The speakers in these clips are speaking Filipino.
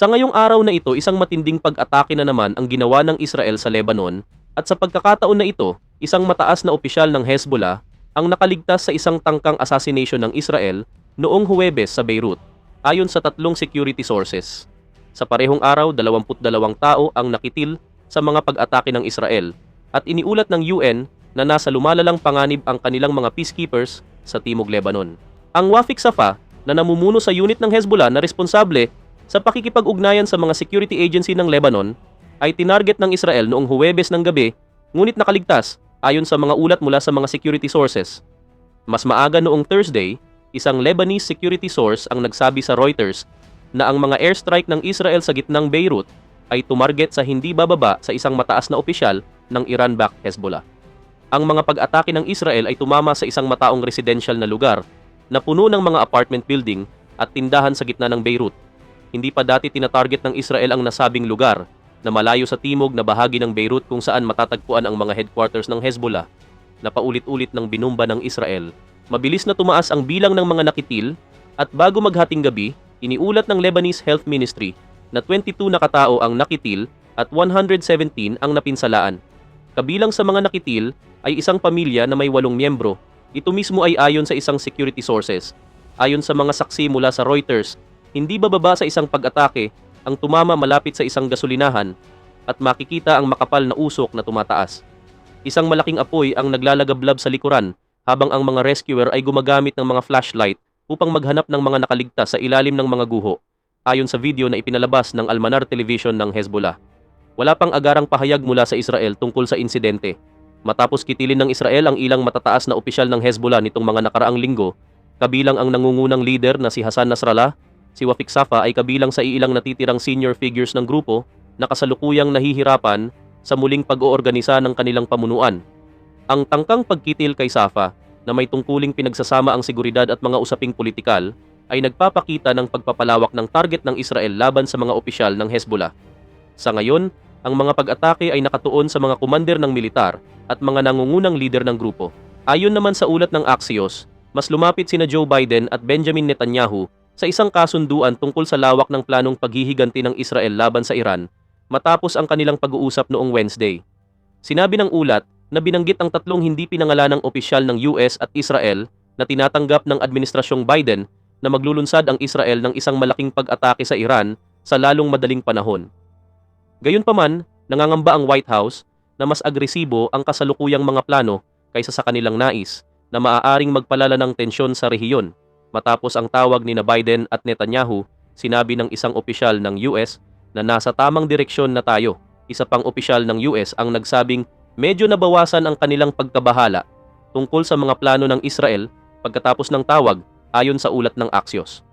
Sa ngayong araw na ito, isang matinding pag-atake na naman ang ginawa ng Israel sa Lebanon at sa pagkakataon na ito, isang mataas na opisyal ng Hezbollah ang nakaligtas sa isang tangkang assassination ng Israel noong Huwebes sa Beirut, ayon sa tatlong security sources. Sa parehong araw, 22 tao ang nakitil sa mga pag-atake ng Israel at iniulat ng UN na nasa lumalalang panganib ang kanilang mga peacekeepers sa Timog Lebanon. Ang Wafik Safa na namumuno sa unit ng Hezbollah na responsable sa pakikipag-ugnayan sa mga security agency ng Lebanon ay tinarget ng Israel noong Huwebes ng gabi ngunit nakaligtas ayon sa mga ulat mula sa mga security sources. Mas maaga noong Thursday, isang Lebanese security source ang nagsabi sa Reuters na ang mga airstrike ng Israel sa gitnang Beirut ay tumarget sa hindi bababa sa isang mataas na opisyal ng Iran-backed Hezbollah. Ang mga pag-atake ng Israel ay tumama sa isang mataong residential na lugar na puno ng mga apartment building at tindahan sa gitna ng Beirut. Hindi pa dati tinatarget ng Israel ang nasabing lugar na malayo sa timog na bahagi ng Beirut kung saan matatagpuan ang mga headquarters ng Hezbollah na paulit-ulit ng binumba ng Israel. Mabilis na tumaas ang bilang ng mga nakitil at bago maghating gabi, iniulat ng Lebanese Health Ministry na 22 na katao ang nakitil at 117 ang napinsalaan. Kabilang sa mga nakitil ay isang pamilya na may walong miyembro. Ito mismo ay ayon sa isang security sources. Ayon sa mga saksi mula sa Reuters, hindi bababa sa isang pag-atake ang tumama malapit sa isang gasolinahan at makikita ang makapal na usok na tumataas. Isang malaking apoy ang naglalagablab sa likuran habang ang mga rescuer ay gumagamit ng mga flashlight upang maghanap ng mga nakaligtas sa ilalim ng mga guho, ayon sa video na ipinalabas ng Almanar Television ng Hezbollah. Wala pang agarang pahayag mula sa Israel tungkol sa insidente. Matapos kitilin ng Israel ang ilang matataas na opisyal ng Hezbollah nitong mga nakaraang linggo, kabilang ang nangungunang leader na si Hassan Nasrallah, si Wafik Safa ay kabilang sa ilang natitirang senior figures ng grupo na kasalukuyang nahihirapan sa muling pag-oorganisa ng kanilang pamunuan. Ang tangkang pagkitil kay Safa na may tungkuling pinagsasama ang seguridad at mga usaping politikal ay nagpapakita ng pagpapalawak ng target ng Israel laban sa mga opisyal ng Hezbollah. Sa ngayon, ang mga pag-atake ay nakatuon sa mga kumander ng militar at mga nangungunang lider ng grupo. Ayon naman sa ulat ng Axios, mas lumapit sina Joe Biden at Benjamin Netanyahu sa isang kasunduan tungkol sa lawak ng planong paghihiganti ng Israel laban sa Iran matapos ang kanilang pag-uusap noong Wednesday. Sinabi ng ulat na binanggit ang tatlong hindi pinangalanang opisyal ng US at Israel na tinatanggap ng administrasyong Biden na maglulunsad ang Israel ng isang malaking pag-atake sa Iran sa lalong madaling panahon. Gayunpaman, nangangamba ang White House na mas agresibo ang kasalukuyang mga plano kaysa sa kanilang nais na maaaring magpalala ng tensyon sa rehiyon Matapos ang tawag ni na Biden at Netanyahu, sinabi ng isang opisyal ng US na nasa tamang direksyon na tayo. Isa pang opisyal ng US ang nagsabing medyo nabawasan ang kanilang pagkabahala tungkol sa mga plano ng Israel pagkatapos ng tawag ayon sa ulat ng Axios.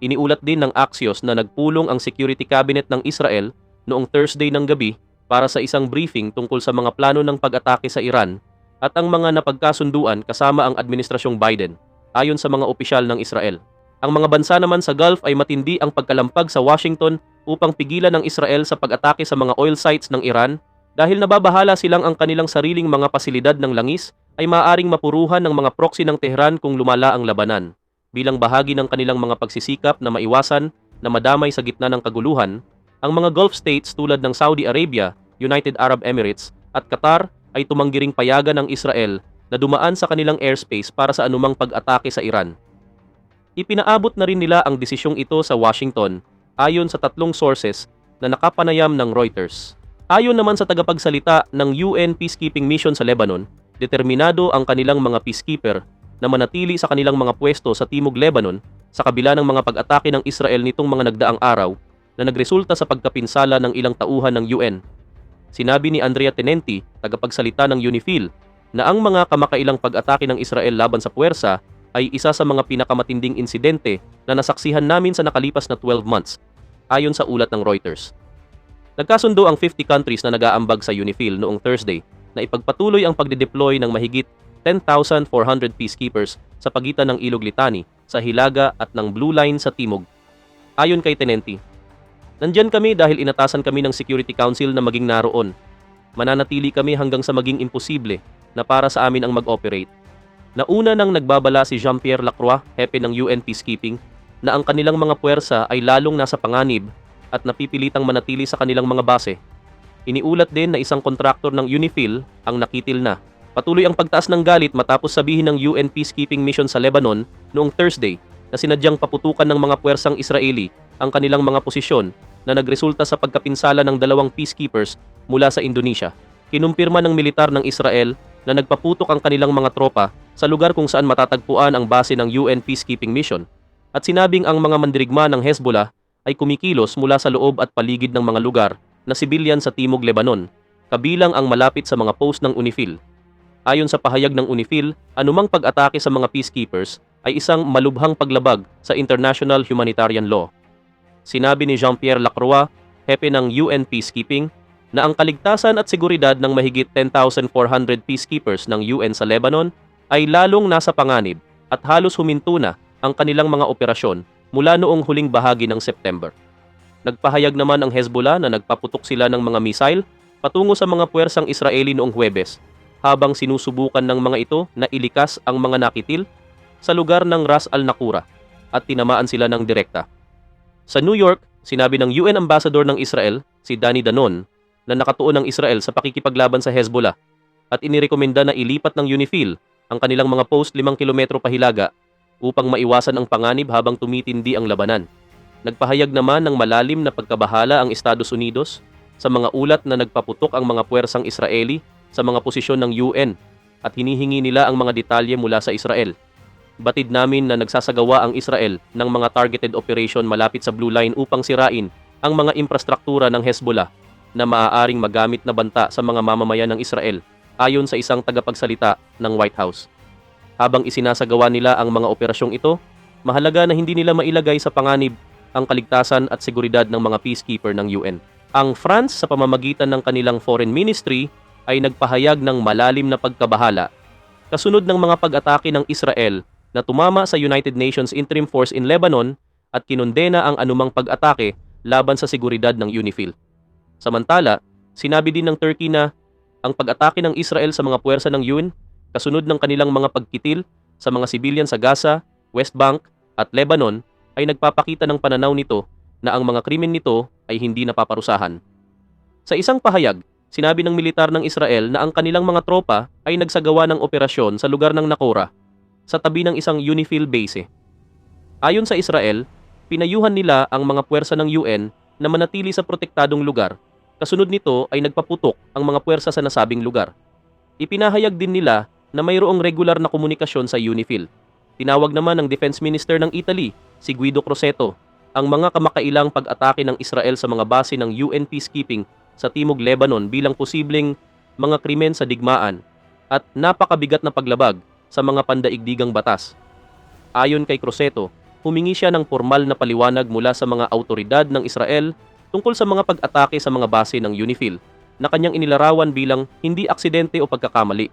Iniulat din ng Axios na nagpulong ang Security Cabinet ng Israel noong Thursday ng gabi para sa isang briefing tungkol sa mga plano ng pag-atake sa Iran at ang mga napagkasunduan kasama ang administrasyong Biden ayon sa mga opisyal ng Israel. Ang mga bansa naman sa Gulf ay matindi ang pagkalampag sa Washington upang pigilan ng Israel sa pag-atake sa mga oil sites ng Iran dahil nababahala silang ang kanilang sariling mga pasilidad ng langis ay maaaring mapuruhan ng mga proxy ng Tehran kung lumala ang labanan. Bilang bahagi ng kanilang mga pagsisikap na maiwasan na madamay sa gitna ng kaguluhan, ang mga Gulf states tulad ng Saudi Arabia, United Arab Emirates at Qatar ay tumanggiring payagan ng Israel na dumaan sa kanilang airspace para sa anumang pag-atake sa Iran. Ipinaabot na rin nila ang desisyong ito sa Washington ayon sa tatlong sources na nakapanayam ng Reuters. Ayon naman sa tagapagsalita ng UN Peacekeeping Mission sa Lebanon, determinado ang kanilang mga peacekeeper na manatili sa kanilang mga pwesto sa Timog Lebanon sa kabila ng mga pag-atake ng Israel nitong mga nagdaang araw na nagresulta sa pagkapinsala ng ilang tauhan ng UN. Sinabi ni Andrea Tenenti, tagapagsalita ng UNIFIL, na ang mga kamakailang pag-atake ng Israel laban sa puwersa ay isa sa mga pinakamatinding insidente na nasaksihan namin sa nakalipas na 12 months, ayon sa ulat ng Reuters. Nagkasundo ang 50 countries na nag-aambag sa UNIFIL noong Thursday na ipagpatuloy ang pagde-deploy ng mahigit 10,400 peacekeepers sa pagitan ng Ilog Litani sa Hilaga at ng Blue Line sa Timog. Ayon kay Tenenti, Nandyan kami dahil inatasan kami ng Security Council na maging naroon. Mananatili kami hanggang sa maging imposible na para sa amin ang mag-operate. Nauna nang nagbabala si Jean-Pierre Lacroix, hepe ng UN Peacekeeping, na ang kanilang mga puwersa ay lalong nasa panganib at napipilitang manatili sa kanilang mga base. Iniulat din na isang kontraktor ng UNIFIL ang nakitil na. Patuloy ang pagtaas ng galit matapos sabihin ng UN peacekeeping mission sa Lebanon noong Thursday na sinadyang paputukan ng mga puwersang Israeli ang kanilang mga posisyon na nagresulta sa pagkapinsala ng dalawang peacekeepers mula sa Indonesia. Kinumpirma ng militar ng Israel na nagpaputok ang kanilang mga tropa sa lugar kung saan matatagpuan ang base ng UN peacekeeping mission at sinabing ang mga mandirigma ng Hezbollah ay kumikilos mula sa loob at paligid ng mga lugar na sibilyan sa Timog Lebanon, kabilang ang malapit sa mga post ng UNIFIL. Ayon sa pahayag ng UNIFIL, anumang pag-atake sa mga peacekeepers ay isang malubhang paglabag sa international humanitarian law. Sinabi ni Jean-Pierre Lacroix, hepe ng UN Peacekeeping, na ang kaligtasan at seguridad ng mahigit 10,400 peacekeepers ng UN sa Lebanon ay lalong nasa panganib at halos huminto na ang kanilang mga operasyon mula noong huling bahagi ng September. Nagpahayag naman ang Hezbollah na nagpaputok sila ng mga missile patungo sa mga puwersang Israeli noong Huwebes habang sinusubukan ng mga ito na ilikas ang mga nakitil sa lugar ng Ras al-Nakura at tinamaan sila ng direkta. Sa New York, sinabi ng UN Ambassador ng Israel, si Danny Danon, na nakatuon ng Israel sa pakikipaglaban sa Hezbollah at inirekomenda na ilipat ng UNIFIL ang kanilang mga post 5 kilometro pahilaga upang maiwasan ang panganib habang tumitindi ang labanan. Nagpahayag naman ng malalim na pagkabahala ang Estados Unidos sa mga ulat na nagpaputok ang mga puwersang Israeli sa mga posisyon ng UN at hinihingi nila ang mga detalye mula sa Israel. Batid namin na nagsasagawa ang Israel ng mga targeted operation malapit sa Blue Line upang sirain ang mga infrastruktura ng Hezbollah na maaaring magamit na banta sa mga mamamayan ng Israel ayon sa isang tagapagsalita ng White House. Habang isinasagawa nila ang mga operasyong ito, mahalaga na hindi nila mailagay sa panganib ang kaligtasan at seguridad ng mga peacekeeper ng UN. Ang France sa pamamagitan ng kanilang foreign ministry ay nagpahayag ng malalim na pagkabahala kasunod ng mga pag-atake ng Israel na tumama sa United Nations Interim Force in Lebanon at kinondena ang anumang pag-atake laban sa seguridad ng UNIFIL. Samantala, sinabi din ng Turkey na ang pag-atake ng Israel sa mga puwersa ng UN kasunod ng kanilang mga pagkitil sa mga sibilyan sa Gaza, West Bank at Lebanon ay nagpapakita ng pananaw nito na ang mga krimen nito ay hindi napaparusahan. Sa isang pahayag, sinabi ng militar ng Israel na ang kanilang mga tropa ay nagsagawa ng operasyon sa lugar ng Nakora sa tabi ng isang UNIFIL base. Ayon sa Israel, pinayuhan nila ang mga puwersa ng UN na manatili sa protektadong lugar. Kasunod nito ay nagpaputok ang mga puwersa sa nasabing lugar. Ipinahayag din nila na mayroong regular na komunikasyon sa UNIFIL. Tinawag naman ng Defense Minister ng Italy, si Guido Crosetto, ang mga kamakailang pag-atake ng Israel sa mga base ng UN peacekeeping sa Timog Lebanon bilang posibleng mga krimen sa digmaan at napakabigat na paglabag sa mga pandaigdigang batas. Ayon kay Crosetto, humingi siya ng formal na paliwanag mula sa mga autoridad ng Israel tungkol sa mga pag-atake sa mga base ng UNIFIL na kanyang inilarawan bilang hindi aksidente o pagkakamali.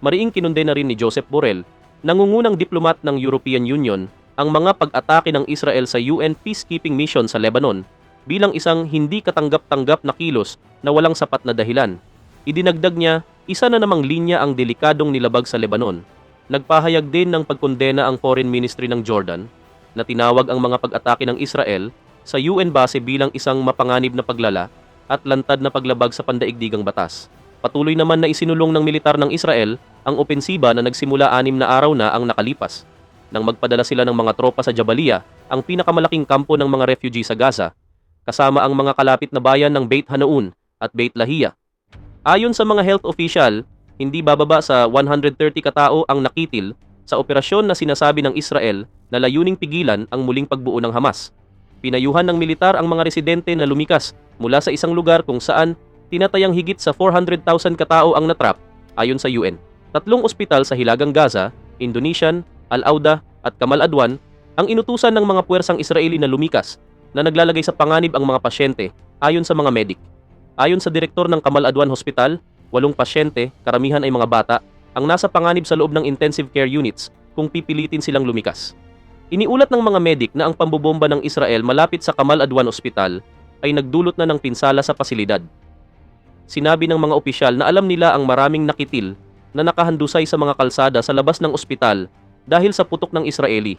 Mariing kinunde na rin ni Joseph Borrell, nangungunang diplomat ng European Union, ang mga pag-atake ng Israel sa UN peacekeeping mission sa Lebanon bilang isang hindi katanggap-tanggap na kilos na walang sapat na dahilan. Idinagdag niya, isa na namang linya ang delikadong nilabag sa Lebanon. Nagpahayag din ng pagkondena ang Foreign Ministry ng Jordan na tinawag ang mga pag-atake ng Israel sa UN base bilang isang mapanganib na paglala at lantad na paglabag sa pandaigdigang batas. Patuloy naman na isinulong ng militar ng Israel ang opensiba na nagsimula anim na araw na ang nakalipas nang magpadala sila ng mga tropa sa Jabalia, ang pinakamalaking kampo ng mga refugee sa Gaza, kasama ang mga kalapit na bayan ng Beit Hanaun at Beit Lahia. Ayon sa mga health official, hindi bababa sa 130 katao ang nakitil sa operasyon na sinasabi ng Israel na layuning pigilan ang muling pagbuo ng Hamas. Pinayuhan ng militar ang mga residente na lumikas mula sa isang lugar kung saan tinatayang higit sa 400,000 katao ang natrap ayon sa UN. Tatlong ospital sa Hilagang Gaza, Indonesian, Al-Auda at Kamal Adwan ang inutusan ng mga puwersang Israeli na lumikas na naglalagay sa panganib ang mga pasyente ayon sa mga medik. Ayon sa direktor ng Kamal Adwan Hospital, walong pasyente, karamihan ay mga bata, ang nasa panganib sa loob ng intensive care units kung pipilitin silang lumikas. Iniulat ng mga medik na ang pambobomba ng Israel malapit sa Kamal Adwan Hospital ay nagdulot na ng pinsala sa pasilidad. Sinabi ng mga opisyal na alam nila ang maraming nakitil na nakahandusay sa mga kalsada sa labas ng ospital dahil sa putok ng Israeli